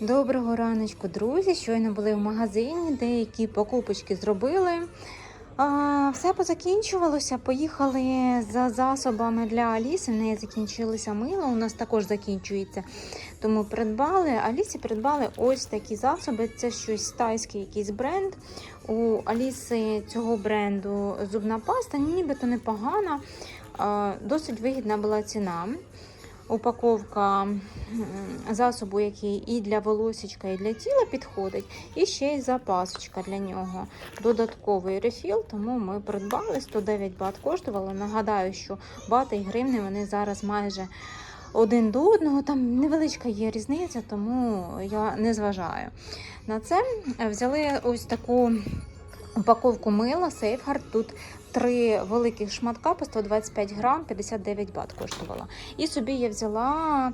Доброго раночку, друзі. Щойно були в магазині, деякі покупочки зробили. Все позакінчувалося. Поїхали за засобами для Аліси. В неї закінчилося мило. У нас також закінчується. Тому придбали. Алісі придбали ось такі засоби. Це щось тайський якийсь бренд. У Аліси цього бренду зубна паста, нібито непогана. Досить вигідна була ціна упаковка засобу, який і для волосічка, і для тіла підходить, і ще й запасочка для нього. Додатковий рефіл, тому ми придбали 109 бат коштувало. Нагадаю, що бати і гривни вони зараз майже один до одного. Там невеличка є різниця, тому я не зважаю на це. Взяли ось таку. Упаковку мила Safeguard. Тут три великих шматка по 125 грам, 59 бат коштувала. І собі я взяла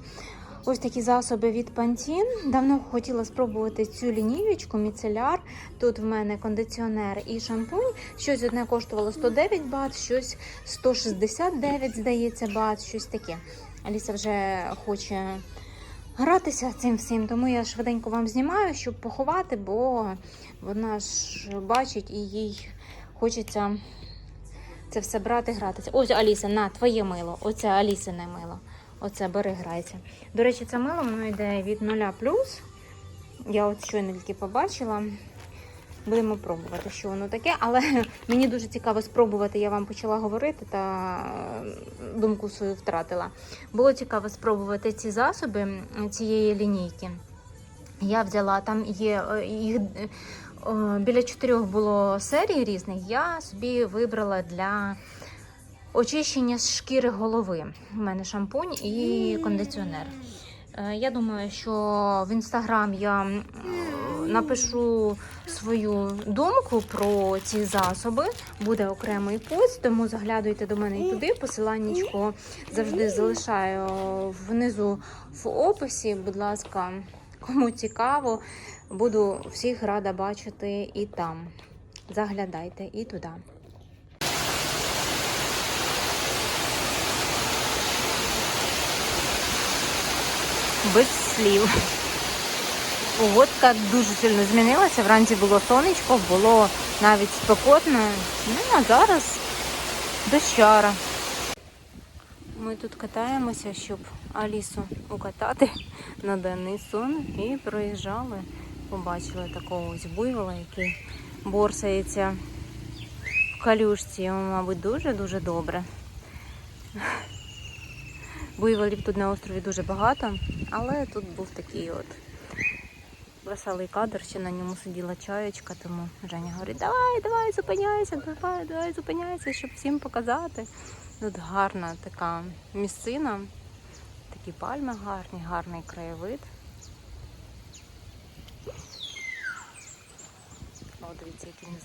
ось такі засоби від Pantene. Давно хотіла спробувати цю лінієчку, міцеляр. Тут в мене кондиціонер і шампунь. Щось одне коштувало 109 бат, щось 169, здається, бат, щось таке. Аліса вже хоче гратися цим всім, тому я швиденько вам знімаю, щоб поховати, бо вона ж бачить і їй хочеться це все брати, гратися. Ось Аліса, на твоє мило. Оце Алісине мило. Оце бери, грайся. До речі, це мило воно йде від 0 Я от щойно тільки побачила. Будемо пробувати, що воно таке, але мені дуже цікаво спробувати. Я вам почала говорити та думку свою втратила. Було цікаво спробувати ці засоби цієї лінійки. Я взяла там є е, їх е, біля чотирьох було серій різних. Я собі вибрала для очищення з шкіри голови. У мене шампунь і кондиціонер. Е, Я думаю, що в інстаграм я напишу свою думку про ці засоби. Буде окремий пост, тому заглядуйте до мене і туди. Посиланнячко завжди залишаю внизу в описі. Будь ласка, кому цікаво, буду всіх рада бачити і там. Заглядайте і туди. Без слів. Погодка дуже сильно змінилася. Вранці було сонечко, було навіть спекотно. Ну а зараз дощара. Ми тут катаємося, щоб Алісу укатати на денний сон. І проїжджали. Побачили такого ось буйвола, який борсається в калюшці. Йому, мабуть, дуже-дуже добре. Буйволів тут на острові дуже багато, але тут був такий от веселий кадр, ще на ньому сиділа чаєчка, тому Женя говорить, давай, давай, зупиняйся, давай, давай, зупиняйся, щоб всім показати. Тут гарна така місцина, такі пальми гарні, гарний краєвид. О, дивіться, який він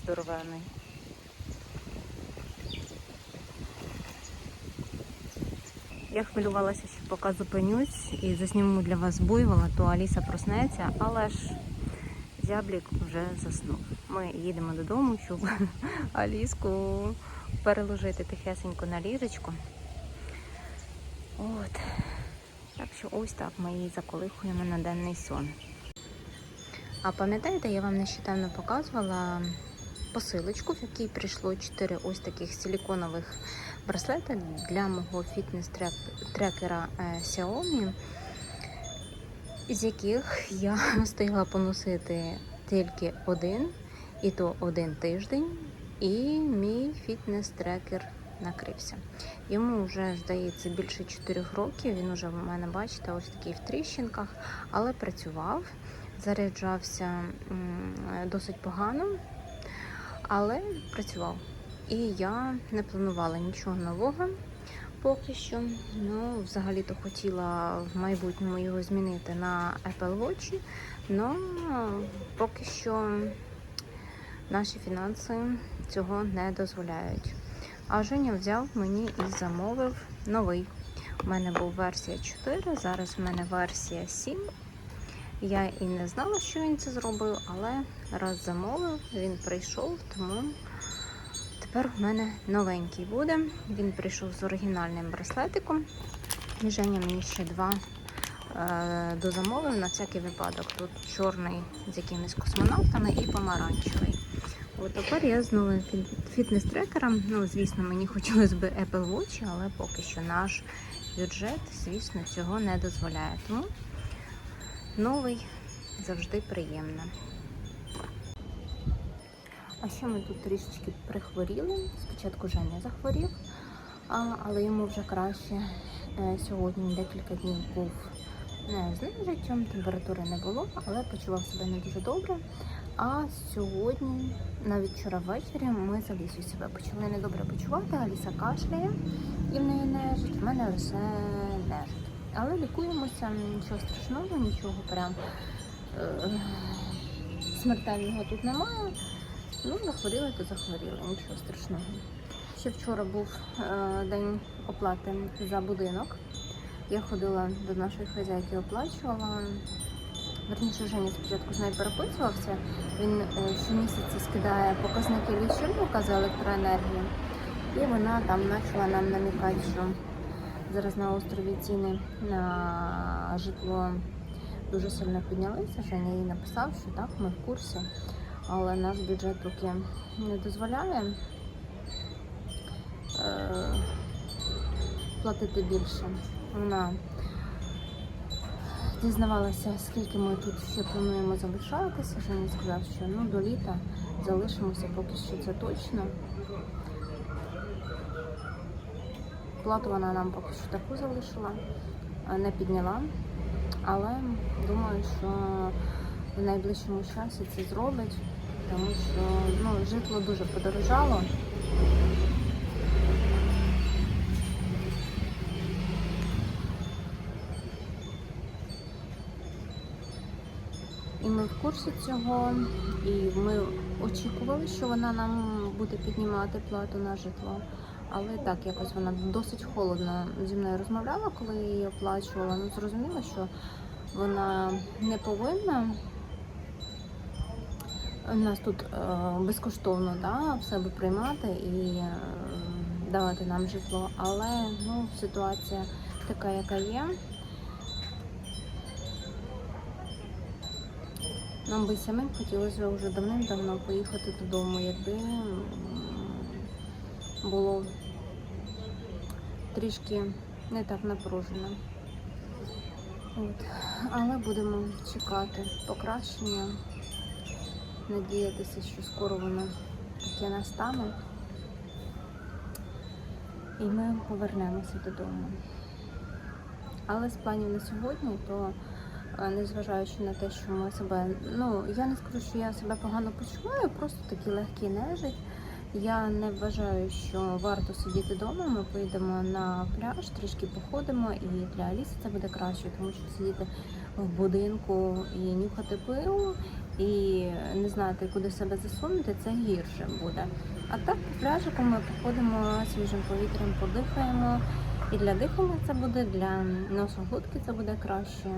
Я хвилювалася, що поки зупинюсь і засніму для вас буйвола, то Аліса проснеться, але ж зяблік вже заснув. Ми їдемо додому, щоб Аліску переложити тихесенько на ліжечко. От. Так що ось так ми її заколихуємо на денний сон. А пам'ятаєте, я вам нещодавно показувала посилочку, в якій прийшло 4 ось таких силіконових браслети для мого фітнес-трекера е, Xiaomi, з яких я встигла поносити тільки один, і то один тиждень, і мій фітнес-трекер накрився. Йому вже, здається, більше 4 років. Він уже в мене, бачите, ось такий в тріщинках, але працював, заряджався досить погано, але працював. І я не планувала нічого нового поки що. Ну, взагалі-то хотіла в майбутньому його змінити на Apple Watch, але поки що наші фінанси цього не дозволяють. А Женя взяв мені і замовив новий. У мене був версія 4, зараз в мене версія 7. Я і не знала, що він це зробив, але раз замовив, він прийшов, тому тепер в мене новенький буде. Він прийшов з оригінальним браслетиком. Женя мені ще два е, дозамовив на всякий випадок. Тут чорний з якимись космонавтами і помаранчевий. От тепер я з новим фітнес-трекером. Ну, звісно, мені хотілося б Apple Watch, але поки що наш бюджет, звісно, цього не дозволяє. Тому новий завжди приємно. А ще ми тут трішечки прихворіли. Спочатку Женя захворів, але йому вже краще. Е, Сьогодні декілька днів був не з нежиттям, температури не було, але почував себе не дуже добре. А сьогодні, навіть вчора ввечері, ми з Алісою себе почали недобре почувати. Аліса кашляє і в неї нежить, в мене все нежить. Але лікуємося, нічого страшного, нічого прям е, смертельного тут немає. Ну, захворіли, то захворіли, нічого страшного. Ще вчора був е, день оплати за будинок. Я ходила до нашої хазяйки, оплачувала. Верніше, Женя спочатку з нею переписувався. Він е, щомісяця скидає показники лічильника за електроенергію. І вона там почала нам намікати, що зараз на острові ціни на житло дуже сильно піднялися. Женя їй написав, що так, ми в курсі але наш бюджет поки не дозволяє е, платити більше. Вона дізнавалася, скільки ми тут ще плануємо залишатися. Женя сказав, що ну, до літа залишимося поки що це точно. Плату вона нам поки що таку залишила, не підняла. Але думаю, що в найближчому часі це зробить, тому що ну, житло дуже подорожало. І ми в курсі цього, і ми очікували, що вона нам буде піднімати плату на житло. Але так, якось вона досить холодно зі мною розмовляла, коли я її оплачувала. Ну, зрозуміло, що вона не повинна нас тут е, безкоштовно да, в себе приймати і е, давати нам житло. Але ну, ситуація така, яка є. Нам би самим хотілося вже давним-давно поїхати додому, якби було трішки не так напружено. От. Але будемо чекати покращення, надіятися, що скоро воно таке настане. І ми повернемося додому. Але з планів на сьогодні, то незважаючи на те, що ми себе, ну я не скажу, що я себе погано почуваю, просто такий легкий нежить. Я не вважаю, що варто сидіти вдома. Ми поїдемо на пляж, трішки походимо, і для Аліси це буде краще, тому що сидіти в будинку і нюхати пиво, і не знати, куди себе засунути, це гірше буде. А так по пляжику ми походимо свіжим повітрям, подихаємо. І для дихання це буде, для носоглотки це буде краще.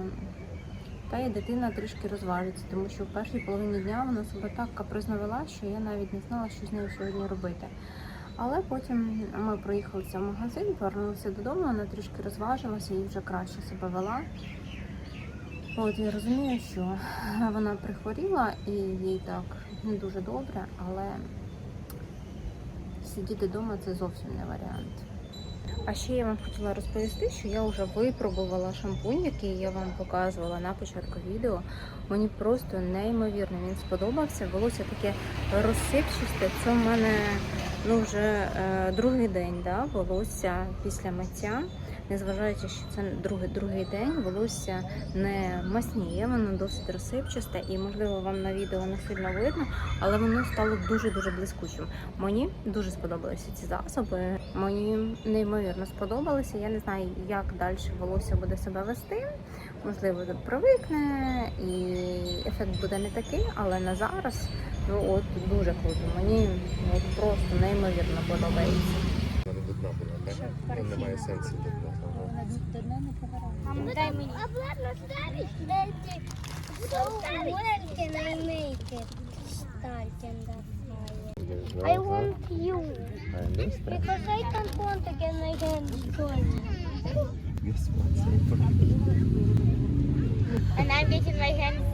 Та і дитина трішки розважиться, тому що в першій половині дня вона себе так капризно вела, що я навіть не знала, що з нею сьогодні робити. Але потім ми проїхалися в магазин, повернулися додому, вона трішки розважилася і вже краще себе вела. От я розумію, що вона прихворіла і їй так не дуже добре, але сидіти вдома це зовсім не варіант. А ще я вам хотіла розповісти, що я вже випробувала шампунь, який я вам показувала на початку відео. Мені просто неймовірно він сподобався. Волосся таке розсипчисте. Це в мене ну, вже е, другий день да, волосся після миття. Незважаючи, що це другий, другий день, волосся не масніє, воно досить розсипчасте і, можливо, вам на відео не сильно видно, але воно стало дуже-дуже блискучим. Мені дуже сподобалися ці засоби. Мені неймовірно сподобалося. Я не знаю, як далі волосся буде себе вести. Можливо, привикне і ефект буде не такий, але на зараз ну от дуже круто. Мені ну, от просто неймовірно подобається. Вона додна була. Ну, Немає сенсу. Дай мені. Обладно ставиш, дайте. When can I make it? Starting the fire. I want you. Because I don't want to get my hands cold. Guess what's happening? And I'm getting my hands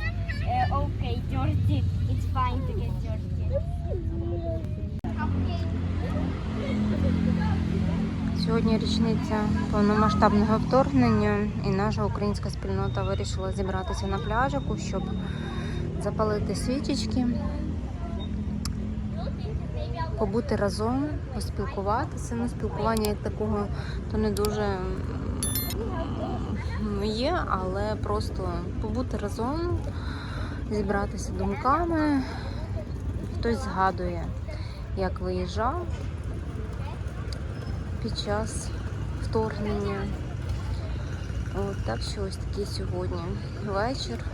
uh, okay, dirty. It's fine to get dirty. Сьогодні річниця повномасштабного вторгнення, і наша українська спільнота вирішила зібратися на пляжику, щоб запалити свічечки, побути разом, поспілкуватися. Ну, спілкування як такого то не дуже є, але просто побути разом, зібратися думками. Хтось згадує, як виїжджав під час вторгнення. От, так що ось такий сьогодні вечір.